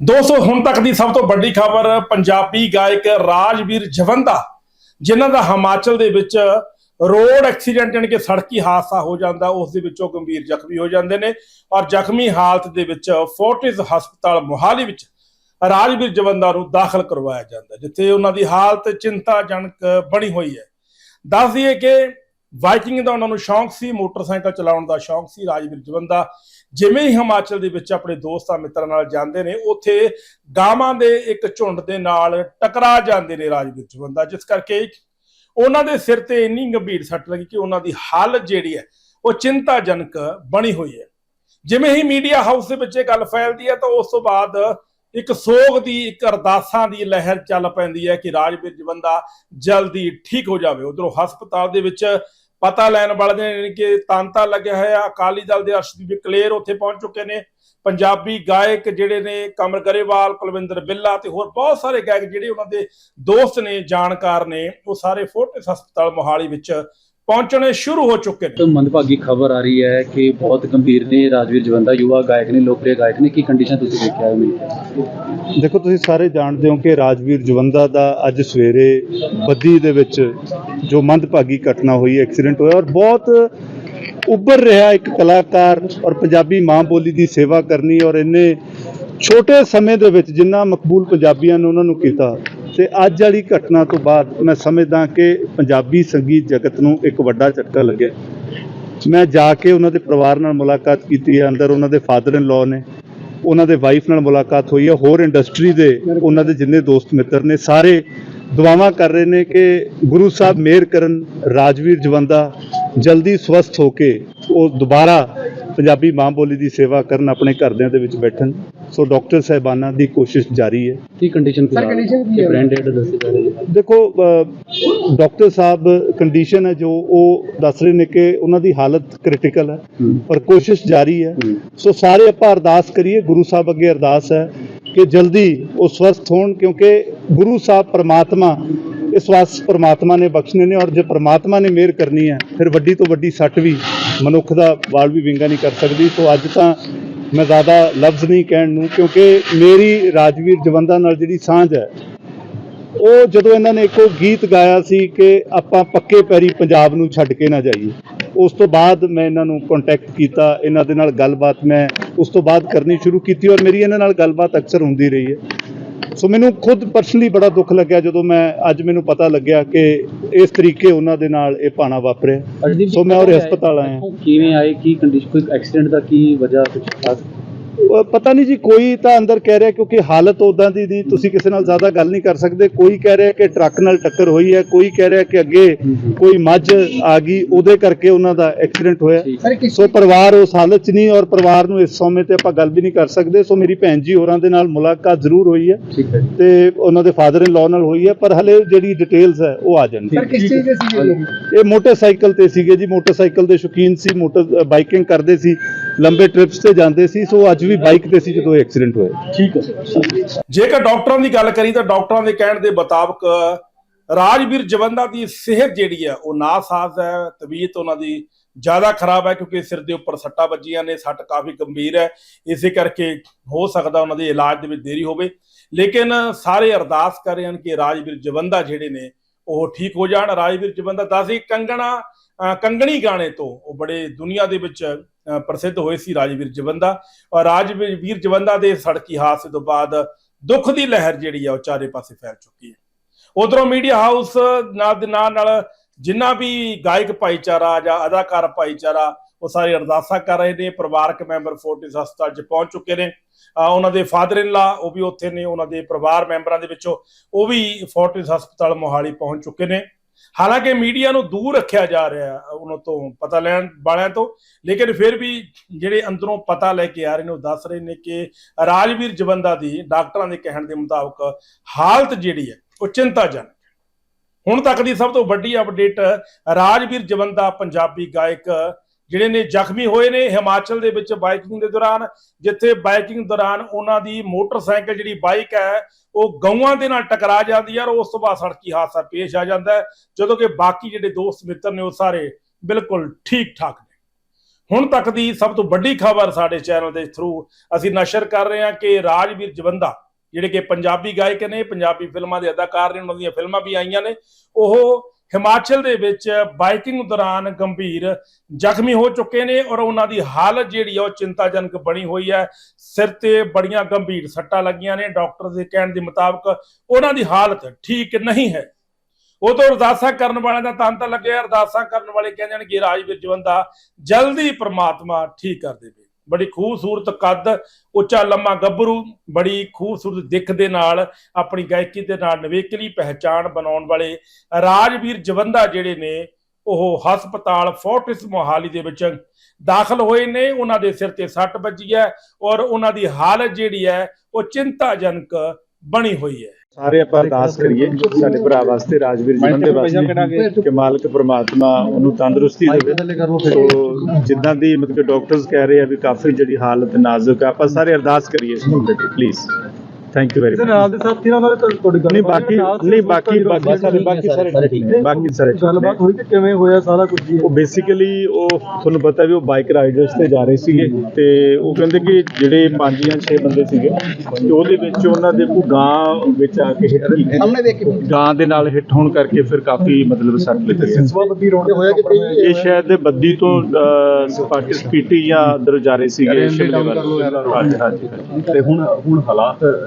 ਦੋਸਤੋ, ਹੁਣ ਤੱਕ ਦੀ ਸਭ ਤੋਂ ਵੱਡੀ ਖਬਰ ਪੰਜਾਬੀ ਗਾਇਕ ਰਾਜਵੀਰ ਜਵੰਦਾ, ਜਿਨ੍ਹਾਂ ਦਾ ਹਿਮਾਚਲ ਦੇ ਵਿੱਚ ਰੋਡ ਐਕਸੀਡੈਂਟ ਯਾਨੀ ਕਿ ਸੜਕੀ ਹਾਦਸਾ ਹੋ ਜਾਂਦਾ, ਉਸ ਦੇ ਵਿੱਚੋਂ ਗੰਭੀਰ ਜ਼ਖਮੀ ਹੋ ਜਾਂਦੇ ਨੇ ਔਰ ਜ਼ਖਮੀ ਹਾਲਤ ਦੇ ਵਿੱਚ ਫੋਰਟਿਸ ਹਸਪਤਾਲ ਮੋਹਾਲੀ ਵਿੱਚ ਰਾਜਵੀਰ ਜਵੰਦਾ ਨੂੰ ਦਾਖਲ ਕਰਵਾਇਆ ਜਾਂਦਾ, ਜਿੱਥੇ ਉਹਨਾਂ ਦੀ ਹਾਲਤ ਚਿੰਤਾਜਨਕ ਬਣੀ ਹੋਈ ਹੈ। ਦੱਸ ਦਈਏ ਕਿ ਬਾਈਕਿੰਗ ਦਾ ਉਹਨਾਂ ਨੂੰ ਸ਼ੌਂਕ ਸੀ, ਮੋਟਰਸਾਈਕਲ ਚਲਾਉਣ ਦਾ ਸ਼ੌਂਕ ਸੀ, ਰਾਜਵੀਰ ਜਵੰਦਾ। ਜਿਵੇਂ ਹੀ ਹਿਮਾਚਲ ਦੇ ਵਿੱਚ ਆਪਣੇ ਦੋਸਤਾਂ ਮਿੱਤਰਾਂ ਨਾਲ ਜਾਂਦੇ ਨੇ, ਉੱਥੇ ਗਾਵਾਂ ਦੇ ਇੱਕ ਝੁੰਡ ਦੇ ਨਾਲ ਟਕਰਾ ਜਾਂਦੇ ਨੇ ਰਾਜਵੀਰ ਜਵੰਦਾ, ਜਿਸ ਕਰਕੇ ਉਹਨਾਂ ਦੇ ਸਿਰ ਤੇ ਇੰਨੀ ਗੰਭੀਰ ਸੱਟ ਲੱਗੀ ਕਿ ਉਹਨਾਂ ਦੀ ਹਾਲਤ ਜਿਹੜੀ ਹੈ, ਉਹ ਚਿੰਤਾਜਨਕ ਬਣੀ ਹੋਈ ਹੈ। ਜਿਵੇਂ ਹੀ ਮੀਡੀਆ ਹਾਊਸ ਦੇ ਵਿੱਚ ਇਹ ਗੱਲ ਫੈਲਦੀ ਹੈ, ਤਾਂ ਉਸ ਤੋਂ ਬਾਅਦ ਇੱਕ ਸੋਗ ਦੀ, ਇੱਕ ਅਰਦਾਸਾਂ ਦੀ ਲਹਿਰ ਚੱਲ ਪੈਂਦੀ ਹੈ ਕਿ ਰਾਜਵੀਰ ਜਵੰਦਾ ਜਲਦੀ ਠੀਕ ਹੋ ਜਾਵੇ। ਉਧਰੋਂ ਹਸਪਤਾਲ ਦੇ ਵਿੱਚ ਪਤਾ ਲੈਣ ਵਾਲੇ ਨੇ ਕਿ ਤਾਂਤਾ ਲੱਗਿਆ ਹੋਇਆ, ਅਕਾਲੀ ਦਲ ਦੇ ਅਰਸ਼ਦੀਪ ਕਲੇਰ ਉੱਥੇ ਪਹੁੰਚ ਚੁੱਕੇ ਨੇ। ਪੰਜਾਬੀ ਗਾਇਕ ਜਿਹੜੇ ਨੇ, ਕਮਰ ਗਰੇਵਾਲ, ਕੁਲਵਿੰਦਰ ਬਿੱਲਾ ਤੇ ਹੋਰ ਬਹੁਤ ਸਾਰੇ ਗਾਇਕ ਜਿਹੜੇ ਉਹਨਾਂ ਦੇ ਦੋਸਤ ਨੇ, ਜਾਣਕਾਰ ਨੇ, ਉਹ ਸਾਰੇ ਫੋਰਟਿਸ ਹਸਪਤਾਲ ਮੋਹਾਲੀ ਵਿੱਚ ਪਹੁੰਚਣੇ ਸ਼ੁਰੂ ਹੋ ਚੁੱਕੇ ਨੇ। ਮੰਦਭਾਗੀ ਖਬਰ ਆ ਰਹੀ ਹੈ ਕਿ ਬਹੁਤ ਗੰਭੀਰ ਨੇ ਰਾਜਵੀਰ ਜਵੰਦਾ ਯੁਵਾ ਗਾਇਕ ਨੇ ਲੋਕਪ੍ਰਿਯ ਗਾਇਕ ਨੇ। ਕੀ ਕੰਡੀਸ਼ਨ ਤੁਸੀਂ ਦੇਖਿਆ ਹੈ ਦੇਖੋ ਤੁਸੀਂ ਸਾਰੇ ਜਾਣਦੇ ਹੋ ਕਿ ਰਾਜਵੀਰ ਜਵੰਦਾ ਦਾ ਅੱਜ ਸਵੇਰੇ ਬੱਦੀ ਦੇ ਵਿੱਚ ਜੋ ਮੰਦਭਾਗੀ ਘਟਨਾ ਹੋਈ ਐਕਸੀਡੈਂਟ ਹੋਇਆ ਔਰ ਬਹੁਤ ਉੱਭਰ ਰਿਹਾ ਇੱਕ ਕਲਾਕਾਰ ਔਰ ਪੰਜਾਬੀ ਮਾਂ ਬੋਲੀ ਦੀ ਸੇਵਾ ਕਰਨੀ ਔਰ ਇਹਨੇ ਛੋਟੇ ਸਮੇਂ ਦੇ ਵਿੱਚ ਜਿੰਨਾ ਮਕਬੂਲ ਪੰਜਾਬੀਆਂ ਨੇ ਉਹਨਾਂ ਨੂੰ ਕੀਤਾ ਤੇ ਅੱਜ ਵਾਲੀ ਘਟਨਾ ਤੋਂ ਬਾਅਦ ਮੈਂ ਸਮਝਦਾ ਕਿ ਪੰਜਾਬੀ ਸੰਗੀਤ ਜਗਤ ਨੂੰ ਇੱਕ ਵੱਡਾ ਝਟਕਾ ਲੱਗਿਆ। ਮੈਂ ਜਾ ਕੇ ਉਹਨਾਂ ਦੇ ਪਰਿਵਾਰ ਨਾਲ ਮੁਲਾਕਾਤ ਕੀਤੀ ਹੈ, ਅੰਦਰ ਉਹਨਾਂ ਦੇ ਫਾਦਰ ਇਨ ਲਾਅ ਨੇ, ਉਹਨਾਂ ਦੇ ਵਾਈਫ ਨਾਲ ਮੁਲਾਕਾਤ ਹੋਈ ਹੈ, ਹੋਰ ਇੰਡਸਟਰੀ ਦੇ ਉਹਨਾਂ ਦੇ ਜਿੰਨੇ ਦੋਸਤ ਮਿੱਤਰ ਨੇ, ਸਾਰੇ ਦੁਆਵਾਂ ਕਰ ਰਹੇ ਨੇ ਕਿ ਗੁਰੂ ਸਾਹਿਬ ਮਿਹਰ ਕਰਨ ਰਾਜਵੀਰ ਜਵੰਦਾ ਜਲਦੀ ਸਵਸਥ ਹੋ ਕੇ ਉਹ ਦੁਬਾਰਾ ਪੰਜਾਬੀ ਮਾਂ ਬੋਲੀ ਦੀ ਸੇਵਾ ਕਰਨ ਆਪਣੇ ਘਰਦਿਆਂ ਦੇ ਵਿੱਚ ਬੈਠਣ। ਸੋ ਡਾਕਟਰ ਸਾਹਿਬਾਨਾਂ ਦੀ ਕੋਸ਼ਿਸ਼ ਜਾਰੀ ਹੈ। ਕੀ ਕੰਡੀਸ਼ਨ ਸਰ ਕੰਡੀਸ਼ਨ ਕੀ ਹੈ? ਬ੍ਰਾਂਡ ਐਡ ਦੱਸੇ ਜਾ ਰਹੇ ਦੇਖੋ ਡਾਕਟਰ ਸਾਹਿਬ ਕੰਡੀਸ਼ਨ ਹੈ ਜੋ ਉਹ ਦੱਸ ਰਹੇ ਨੇ ਕਿ ਉਹਨਾਂ ਦੀ ਹਾਲਤ ਕ੍ਰਿਟੀਕਲ ਹੈ। ਪਰ ਕੋਸ਼ਿਸ਼ ਜਾਰੀ ਹੈ। ਸੋ ਸਾਰੇ ਆਪਾਂ ਅਰਦਾਸ ਕਰੀਏ ਗੁਰੂ ਸਾਹਿਬ ਅੱਗੇ ਅਰਦਾਸ ਹੈ ਕਿ ਜਲਦੀ ਉਹ ਸਵਸਥ ਹੋਣ ਕਿਉਂਕਿ ਗੁਰੂ ਸਾਹਿਬ ਪ੍ਰਮਾਤਮਾ ਇਸ ਵਾਸ ਪ੍ਰਮਾਤਮਾ ਨੇ ਬਖਸ਼ਣੇ ਨੇ ਔਰ ਜੇ ਪ੍ਰਮਾਤਮਾ ਨੇ ਮਿਹਰ ਕਰਨੀ ਹੈ ਫਿਰ ਵੱਡੀ ਤੋਂ ਵੱਡੀ ਸੱਟ ਵੀ ਮਨੁੱਖ ਦਾ ਵਾਲ ਵੀ ਵਿੰਗਾ ਨਹੀਂ ਕਰ ਸਕਦੀ। ਸੋ ਅੱਜ ਤਾਂ ਮੈਂ ਜ਼ਿਆਦਾ ਲਫ਼ਜ਼ ਨਹੀਂ ਕਹਿਣ ਨੂੰ, ਕਿਉਂਕਿ ਮੇਰੀ ਰਾਜਵੀਰ ਜਵੰਦਾ ਨਾਲ ਜਿਹੜੀ ਸਾਂਝ ਹੈ, ਉਹ ਜਦੋਂ ਇਹਨਾਂ ਨੇ ਇੱਕੋ ਗੀਤ ਗਾਇਆ ਸੀ ਕਿ ਆਪਾਂ ਪੱਕੇ ਪੈਰੀ ਪੰਜਾਬ ਨੂੰ ਛੱਡ ਕੇ ਨਾ ਜਾਈਏ, ਉਸ ਤੋਂ ਬਾਅਦ ਮੈਂ ਇਹਨਾਂ ਨੂੰ ਕੰਟੈਕਟ ਕੀਤਾ, ਇਹਨਾਂ ਦੇ ਨਾਲ ਗੱਲਬਾਤ ਮੈਂ ਉਸ ਤੋਂ ਬਾਅਦ ਕਰਨੀ ਸ਼ੁਰੂ ਕੀਤੀ ਔਰ ਮੇਰੀ ਇਹਨਾਂ ਨਾਲ ਗੱਲਬਾਤ ਅਕਸਰ ਹੁੰਦੀ ਰਹੀ ਹੈ। ਸੋ ਮੈਨੂੰ ਖੁਦ ਪਰਸਨਲੀ ਬੜਾ ਦੁੱਖ ਲੱਗਿਆ ਜਦੋਂ ਮੈਂ ਅੱਜ ਮੈਨੂੰ ਪਤਾ ਲੱਗਿਆ ਕਿ ਇਸ ਤਰੀਕੇ ਉਹਨਾਂ ਦੇ ਨਾਲ ਇਹ ਭਾਣਾ ਵਾਪਰਿਆ। ਸੋ ਮੈਂ ਉਹਦੇ ਹਸਪਤਾਲ ਆਇਆ। ਕਿਵੇਂ ਆਏ ਕੀ ਕੰਡੀਸ਼ਨ ਕੋਈ ਐਕਸੀਡੈਂਟ ਦਾ ਕੀ ਵਜ੍ਹਾ ਕੁਝ ਖਾਸ ਪਤਾ ਨਹੀਂ ਜੀ ਕੋਈ ਤਾਂ ਅੰਦਰ ਕਹਿ ਰਿਹਾ ਕਿਉਂਕਿ ਹਾਲਤ ਉਦਾਂ ਦੀ ਦੀ ਤੁਸੀਂ ਕਿਸੇ ਨਾਲ ਜ਼ਿਆਦਾ ਗੱਲ ਨਹੀਂ ਕਰ ਸਕਦੇ। ਕੋਈ ਕਹਿ ਰਿਹਾ ਕਿ ਟਰੱਕ ਨਾਲ ਟੱਕਰ ਹੋਈ ਹੈ ਕੋਈ ਕਹਿ ਰਿਹਾ ਕਿ ਅੱਗੇ। ਕੋਈ ਮੱਝ ਆ ਗਈ ਉਹਦੇ ਕਰਕੇ ਉਹਨਾਂ ਦਾ ਐਕਸੀਡੈਂਟ ਹੋਇਆ। ਸੋ ਪਰਿਵਾਰ ਉਸ ਹਾਲਤ 'ਚ ਨਹੀਂ ਔਰ ਪਰਿਵਾਰ ਨੂੰ ਇਸ ਸਮੇਂ ਤੇ ਆਪਾਂ ਗੱਲ ਵੀ ਨਹੀਂ ਕਰ ਸਕਦੇ। ਸੋ ਮੇਰੀ ਭੈਣ ਜੀ ਹੋਰਾਂ ਦੇ ਨਾਲ ਮੁਲਾਕਾਤ ਜ਼ਰੂਰ ਹੋਈ ਹੈ ਤੇ ਉਹਨਾਂ ਦੇ ਫਾਦਰ ਇਨ ਲਾਅ ਨਾਲ ਹੋਈ ਹੈ ਪਰ ਹਲੇ ਜਿਹੜੀ ਡਿਟੇਲਸ ਹੈ ਉਹ ਆ ਜਾਣਗੀ ਸਰ ਕਿਸ ਚੀਜ਼ ਦੇ ਸੀ ਇਹ ਮੋਟਰਸਾਈਕਲ ਤੇ ਸੀਗੇ ਜੀ ਮੋਟਰਸਾਈਕਲ ਦੇ ਸ਼ੌਕੀਨ ਸੀ ਮੋਟਰ ਬਾਈਕਿੰਗ ਕਰਦੇ ਸੀ। ਲੰਬੇ ਟ੍ਰਿਪਸ ਤੇ ਜਾਂਦੇ ਸੀ, ਸੋ ਅੱਜ ਵੀ ਬਾਈਕ ਤੇ ਸੀ ਜਦੋਂ ਐਕਸੀਡੈਂਟ ਹੋਇਆ। ਠੀਕ ਹੈ। ਜੇਕਰ ਡਾਕਟਰਾਂ ਦੀ ਗੱਲ ਕਰੀ ਤਾਂ ਡਾਕਟਰਾਂ ਦੇ ਕਹਿਣ ਦੇ ਮੁਤਾਬਕ, ਰਾਜਵੀਰ ਜਵੰਦਾ ਦੀ ਸਿਹਤ ਜਿਹੜੀ ਹੈ, ਉਹ ਨਾਸਾਜ਼ ਹੈ, ਤਬੀਅਤ ਉਹਨਾਂ ਦੀ ਜ਼ਿਆਦਾ ਖਰਾਬ ਹੈ ਕਿਉਂਕਿ ਸਿਰ ਦੇ ਉੱਪਰ ਸੱਟਾਂ ਵੱਜੀਆਂ ਨੇ, ਸੱਟ ਕਾਫੀ ਗੰਭੀਰ ਹੈ। ਇਸੇ ਕਰਕੇ ਹੋ ਸਕਦਾ ਉਹਨਾਂ ਦੇ ਇਲਾਜ ਦੇ ਵਿੱਚ ਦੇਰੀ ਹੋਵੇ। ਲੇਕਿਨ ਸਾਰੇ ਅਰਦਾਸ ਕਰ ਰਹੇ ਹਨ ਕਿ ਰਾਜਵੀਰ ਜਵੰਦਾ ਜਿਹੜੇ ਨੇ, ਉਹ ਠੀਕ ਹੋ ਜਾਣ। ਰਾਜਵੀਰ ਜਵੰਦਾ ਦੱਸੀ ਕੰਗਣਾ ਕੰਗਣੀ ਗਾਣੇ ਤੋਂ ਉਹ ਬੜੇ ਦੁਨੀਆ ਦੇ ਵਿੱਚ ਪ੍ਰਸਿੱਧ ਹੋਏ ਸੀ ਰਾਜਵੀਰ ਜਵੰਦਾ। ਔਰ ਰਾਜਵੀਰ ਵੀਰ ਜਵੰਦਾ ਦੇ ਸੜਕੀ ਹਾਦਸੇ ਤੋਂ ਬਾਅਦ ਦੁੱਖ ਦੀ ਲਹਿਰ ਜਿਹੜੀ ਆ ਉਹ ਚਾਰੇ ਪਾਸੇ ਫੈਲ ਚੁੱਕੀ ਹੈ। ਉਧਰੋਂ ਮੀਡੀਆ ਹਾਊਸ ਨਾਲ ਦੇ ਨਾਲ ਨਾਲ ਜਿੰਨਾ ਵੀ ਗਾਇਕ ਭਾਈਚਾਰਾ ਜਾਂ ਅਦਾਕਾਰ ਭਾਈਚਾਰਾ, ਉਹ ਸਾਰੇ ਅਰਦਾਸਾਂ ਕਰ ਰਹੇ ਨੇ। ਪਰਿਵਾਰਕ ਮੈਂਬਰ ਫੋਰਟਿਸ ਹਸਪਤਾਲ 'ਚ ਪਹੁੰਚ ਚੁੱਕੇ ਨੇ। ਉਹਨਾਂ ਦੇ ਫਾਦਰ ਇਨ ਲਾ ਉਹ ਵੀ ਉੱਥੇ ਨੇ। ਉਹਨਾਂ ਦੇ ਪਰਿਵਾਰ ਮੈਂਬਰਾਂ ਦੇ ਵਿੱਚੋਂ ਉਹ ਵੀ ਫੋਰਟਿਸ ਹਸਪਤਾਲ ਮੋਹਾਲੀ ਪਹੁੰਚ ਚੁੱਕੇ ਨੇ। ਹਾਲਾਂਕਿ ਮੀਡੀਆ ਨੂੰ ਦੂਰ ਰੱਖਿਆ ਜਾ ਰਿਹਾ ਉਹਨਾਂ ਤੋਂ ਪਤਾ ਲੈਣ ਵਾਲਿਆਂ ਤੋਂ, ਲੇਕਿਨ ਫਿਰ ਵੀ ਜਿਹੜੇ ਅੰਦਰੋਂ ਪਤਾ ਲੈ ਕੇ ਆ ਰਹੇ ਨੇ, ਉਹ ਦੱਸ ਰਹੇ ਨੇ ਕਿ ਰਾਜਵੀਰ ਜਵੰਦਾ ਦੀ, ਡਾਕਟਰਾਂ ਦੇ ਕਹਿਣ ਦੇ ਮੁਤਾਬਕ ਹਾਲਤ ਜਿਹੜੀ ਹੈ, ਉਹ ਚਿੰਤਾਜਨਕ ਹੈ। ਹੁਣ ਤੱਕ ਦੀ ਸਭ ਤੋਂ ਵੱਡੀ ਅਪਡੇਟ ਰਾਜਵੀਰ ਜਵੰਦਾ, ਪੰਜਾਬੀ ਗਾਇਕ ਜਿਹੜੇ ਨੇ ਜ਼ਖਮੀ ਹੋਏ ਨੇ ਹਿਮਾਚਲ ਦੇ ਵਿੱਚ ਬਾਈਕਿੰਗ ਦੇ ਦੌਰਾਨ, ਜਿੱਥੇ ਬਾਈਕਿੰਗ ਦੌਰਾਨ ਉਹਨਾਂ ਦੀ ਮੋਟਰਸਾਈਕਲ ਜਿਹੜੀ ਬਾਈਕ ਹੈ, ਉਹ ਗਊਆਂ ਦੇ ਨਾਲ ਟਕਰਾ ਜਾਂਦੀ ਹੈ ਔਰ ਉਸ ਤੋਂ ਬਾਅਦ ਸੜਕੀ ਹਾਦਸਾ ਪੇਸ਼ ਆ ਜਾਂਦਾ ਜਦੋਂ ਕਿ ਬਾਕੀ ਜਿਹੜੇ ਦੋਸਤ ਮਿੱਤਰ ਨੇ ਉਹ ਸਾਰੇ ਬਿਲਕੁਲ ਠੀਕ ਠਾਕ ਨੇ। ਹੁਣ ਤੱਕ ਦੀ ਸਭ ਤੋਂ ਵੱਡੀ ਖਬਰ ਸਾਡੇ ਚੈਨਲ ਦੇ ਥਰੂ ਅਸੀਂ ਨਸ਼ਰ ਕਰ ਰਹੇ ਹਾਂ ਕਿ ਰਾਜਵੀਰ ਜਵੰਦਾ, ਜਿਹੜੇ ਕਿ ਪੰਜਾਬੀ ਗਾਇਕ ਨੇ, ਪੰਜਾਬੀ ਫਿਲਮਾਂ ਦੇ ਅਦਾਕਾਰ ਨੇ, ਉਹਨਾਂ ਦੀਆਂ ਫਿਲਮਾਂ ਵੀ ਆਈਆਂ ਨੇ, ਉਹ ਹਿਮਾਚਲ ਦੇ ਵਿੱਚ ਬਾਈਕਿੰਗ ਦੌਰਾਨ ਗੰਭੀਰ ਜ਼ਖਮੀ ਹੋ ਚੁੱਕੇ ਨੇ ਔਰ ਉਹਨਾਂ ਦੀ ਹਾਲਤ ਜਿਹੜੀ ਆ ਉਹ ਚਿੰਤਾਜਨਕ ਬਣੀ ਹੋਈ ਹੈ। ਸਿਰ ਤੇ ਬੜੀਆਂ ਗੰਭੀਰ ਸੱਟਾਂ ਲੱਗੀਆਂ ਨੇ। ਡਾਕਟਰ ਦੇ ਕਹਿਣ ਦੇ ਮੁਤਾਬਕ ਉਹਨਾਂ ਦੀ ਹਾਲਤ ਠੀਕ ਨਹੀਂ ਹੈ। ਉਹ ਤੋਂ ਅਰਦਾਸਾਂ ਕਰਨ ਵਾਲਿਆਂ ਦਾ ਤੰਤ ਲੱਗਿਆ। ਅਰਦਾਸਾਂ ਕਰਨ ਵਾਲੇ ਕਹਿੰਦੇ ਨੇ ਕਿ ਰਾਜਵੀਰ ਜਵੰਦਾ ਜਲਦੀ ਪ੍ਰਮਾਤਮਾ ਠੀਕ ਕਰ ਦੇਵੇ। ਬੜੀ ਖੂਬਸੂਰਤ ਕੱਦ, ਉੱਚਾ ਲੰਮਾ ਗੱਭਰੂ, ਬੜੀ ਖੂਬਸੂਰਤ ਦਿੱਖ ਦੇ ਨਾਲ ਆਪਣੀ ਗਾਇਕੀ ਦੇ ਨਾਲ ਨਵੇਕਲੀ ਪਹਿਚਾਣ ਬਣਾਉਣ ਵਾਲੇ ਰਾਜਵੀਰ ਜਵੰਦਾ ਜਿਹੜੇ ਨੇ, ਉਹ ਹਸਪਤਾਲ ਫੋਰਟਿਸ ਮੋਹਾਲੀ ਦੇ ਵਿੱਚ ਦਾਖਲ ਹੋਏ ਨੇ। ਉਹਨਾਂ ਦੇ ਸਿਰ ਤੇ ਸੱਟ ਵੱਜੀ ਹੈ ਔਰ ਉਹਨਾਂ ਦੀ ਹਾਲਤ ਜਿਹੜੀ ਹੈ, ਉਹ ਚਿੰਤਾਜਨਕ ਬਣੀ ਹੋਈ ਹੈ। ਸਾਰੇ ਆਪਾਂ ਅਰਦਾਸ ਕਰੀਏ ਸਾਡੇ ਭਰਾ ਵਾਸਤੇ ਰਾਜਵੀਰ ਜੀਵਨ ਦੇ ਵਾਸਤੇ ਕਿ ਮਾਲਕ ਪ੍ਰਮਾਤਮਾ ਉਹਨੂੰ ਤੰਦਰੁਸਤੀ ਦੇਵੇ। ਸੋ ਜਿੱਦਾਂ ਦੀ ਮਤਲਬ ਕਿ ਡਾਕਟਰਸ ਕਹਿ ਰਹੇ ਆ ਵੀ ਕਾਫੀ ਜਿਹੜੀ ਹਾਲਤ ਨਾਜ਼ੁਕ ਆ ਆਪਾਂ ਸਾਰੇ ਅਰਦਾਸ ਕਰੀਏ ਇਸ ਮੁੱਦੇ ਤੇ please thank you very much ਨਾਲ ਦੇ ਸਾਥੀ ਨਾਲ ਉਹਨਾਂ ਨੇ ਤੁਹਾਡੀ ਗੱਲ ਨਹੀਂ ਬਾਕੀ ਨਹੀਂ ਬਾਕੀ ਬਾਕੀ ਸਾਰੇ ਬਾਕੀ ਸਾਰੇ ਬਾਕੀ ਸਾਰੇ। ਗੱਲਬਾਤ ਹੋਈ ਕਿ ਕਿਵੇਂ ਹੋਇਆ ਸਾਰਾ ਕੁਝ ਜੀ? ਉਹ ਬੇਸਿਕਲੀ ਉਹ ਤੁਹਾਨੂੰ ਪਤਾ ਵੀ ਉਹ ਬਾਈਕ ਰਾਈਡਰਸ ਤੇ ਜਾ ਰਹੇ ਸੀਗੇ ਤੇ ਉਹ ਕਹਿੰਦੇ ਕਿ ਜਿਹੜੇ ਪੰਜ ਜਾਂ 6 ਬੰਦੇ ਸੀਗੇ ਤੇ ਉਹਦੇ ਵਿੱਚ ਉਹਨਾਂ ਦੇ ਕੋਈ ਗਾਂ ਵਿੱਚ ਆ ਕੇ ਹਿੱਟ ਸਾਹਮਣੇ ਦੇਖ ਗਾਂ ਦੇ ਨਾਲ ਹਿੱਟ ਹੋਣ ਕਰਕੇ ਫਿਰ ਕਾਫੀ ਮਤਲਬ ਸੱਟ ਲੱਗੀ। ਹੈ ਬੱਦੀ ਰੋਡ ਹੋਇਆ ਕਿ ਇਹ ਸ਼ਾਇਦ ਦੇ ਬੱਦੀ ਤੋਂ ਪਾਕਿਸ ਪੀਟੀ ਜਾਂ ਅੰਦਰ ਜਾ ਰਹੇ ਸੀਗੇ। ਸ਼ਿਮਲੇ ਵੱਲ ਹਾਂਜੀ ਹਾਂਜੀ ਹਾਂਜੀ। ਤੇ ਹੁਣ ਹੁਣ ਹਾਲਾਤ ਅਹ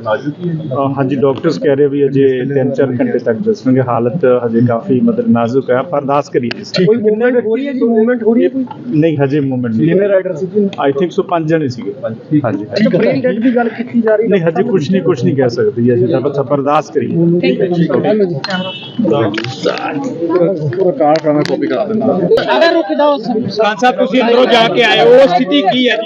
ਹਾਂਜੀ ਡਾਕਟਰਸ ਕਹਿ ਰਹੇ ਵੀ ਅਜੇ 3-4 ਘੰਟੇ ਤੱਕ ਦੱਸਣਗੇ ਹਾਲਤ ਹਜੇ ਕਾਫੀ ਮਤਲਬ ਨਾਜ਼ੁਕ ਹੈ ਪਰ ਅਰਦਾਸ ਕਰੀਏ ਇਸ ਕੋਈ ਮੂਵਮੈਂਟ ਹੋ ਰਹੀ ਹੈ ਜੀ ਮੂਵਮੈਂਟ ਹੋ ਰਹੀ ਹੈ ਕੋਈ ਨਹੀਂ ਹਜੇ ਮੂਵਮੈਂਟ ਨਹੀਂ ਕਿੰਨੇ ਰਾਈਡਰ ਸੀ ਜੀ ਆਈ ਥਿੰਕ ਸੋ ਪੰਜ ਜਣੇ ਸੀਗੇ। ਹਾਂਜੀ ਹਾਂਜੀ ਬ੍ਰੇਨ ਡੈਡ ਦੀ ਗੱਲ ਕੀਤੀ ਜਾ ਰਹੀ ਨਹੀਂ ਹਜੇ ਕੁਝ ਨਹੀਂ ਕੁਝ ਨਹੀਂ ਕਹਿ ਸਕਦੇ ਜੀ, ਅਜੇ ਤਾਂ ਬਸ ਆਪਾਂ ਅਰਦਾਸ ਕਰੀਏ ਠੀਕ ਹੈ ਜੀ ਪੂਰਾ ਕਾਰ ਕਰਨਾ ਕਾਪੀ ਕਰਾ ਦਿੰਦਾ ਅਗਰ ਰੁਕ ਜਾਓ ਖਾਨ ਸਾਹਿਬ ਤੁਸੀਂ ਅੰਦਰੋਂ ਜਾ ਕੇ ਆਏ ਹੋ ਉਹ ਸਥਿਤੀ ਕੀ ਹੈ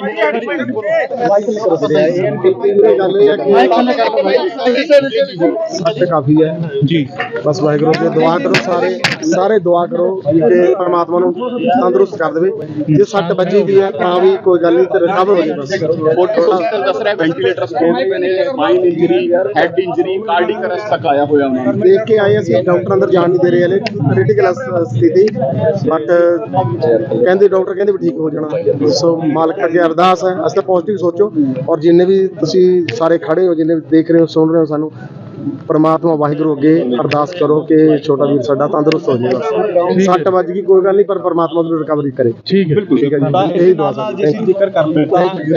ਸੱਟ ਕਾਫੀ ਹੈ। ਜੀ। ਬਸ ਵਾਹਿਗੁਰੂ ਜੀ, ਦੁਆ ਕਰੋ ਸਾਰੇ ਸਾਰੇ ਦੁਆ ਕਰੋ ਕਿ ਪਰਮਾਤਮਾ ਨੂੰ ਤੰਦਰੁਸਤ ਕਰ ਦੇਵੇ। ਜੇ ਸੱਟ ਵੱਜੀ ਵੀ ਹੈ, ਤਾਂ ਵੀ ਕੋਈ ਗੱਲ ਨਹੀਂ ਤੇ ਰਿਕਵਰ ਹੋ ਜਾਏ ਬਸ। ਹਸਪੀਟਲ ਦੱਸ ਰਿਹਾ ਵੈਂਟੀਲੇਟਰ ਸਪੋਰਟ ਨੇ mind injury head injury cardiac arrest ਤੱਕ ਆਇਆ ਹੋਇਆ ਉਹਨਾਂ ਨੂੰ। ਦੇਖ ਕੇ ਆਏ ਅਸੀਂ, ਡਾਕਟਰ ਅੰਦਰ ਜਾਣ ਨਹੀਂ ਦੇ ਰਹੇ ਹਲੇ। ਕ੍ਰਿਟੀਕਲ ਸਥਿਤੀ ਬਟ ਕਹਿੰਦੇ ਡਾਕਟਰ ਕਹਿੰਦੇ ਵੀ ਠੀਕ ਹੋ ਜਾਣਾ। ਸੋ ਮਾਲਕ ਅੱਗੇ ਅਰਦਾਸ ਹੈ, ਅਸੀਂ ਤਾਂ ਪੋਜ਼ਿਟਿਵ ਸੋਚੋ। ਔਰ ਜਿੰਨੇ ਵੀ ਤੁਸੀਂ ਸਾਰੇ ਖੜੇ ਹੋ, ਜਿੰਨੇ ਵੀ ਦੇਖ ਰਹੇ ਹੋ, ਸੁਣ ਰਹੇ ਹੋ ਸਾਨੂੰ ਪਰਮਾਤਮਾ ਵਾਹਿਗੁਰੂ ਅੱਗੇ ਅਰਦਾਸ ਕਰੋ ਕਿ ਛੋਟਾ ਵੀਰ ਸਾਡਾ ਤੰਦਰੁਸਤ ਹੋ ਜਾਏਗਾ ਸੱਟ ਵੱਜ ਗਈ ਕੋਈ ਗੱਲ ਨਹੀਂ ਪਰ ਪਰਮਾਤਮਾ ਨੂੰ ਰਿਕਵਰੀ ਕਰੇ। ਠੀਕ ਹੈ। ਠੀਕ ਹੈ ਜੀ। ਇਹੀ ਦੁਆ ਕਰਦੇ ਥੈਂਕ ਯੂ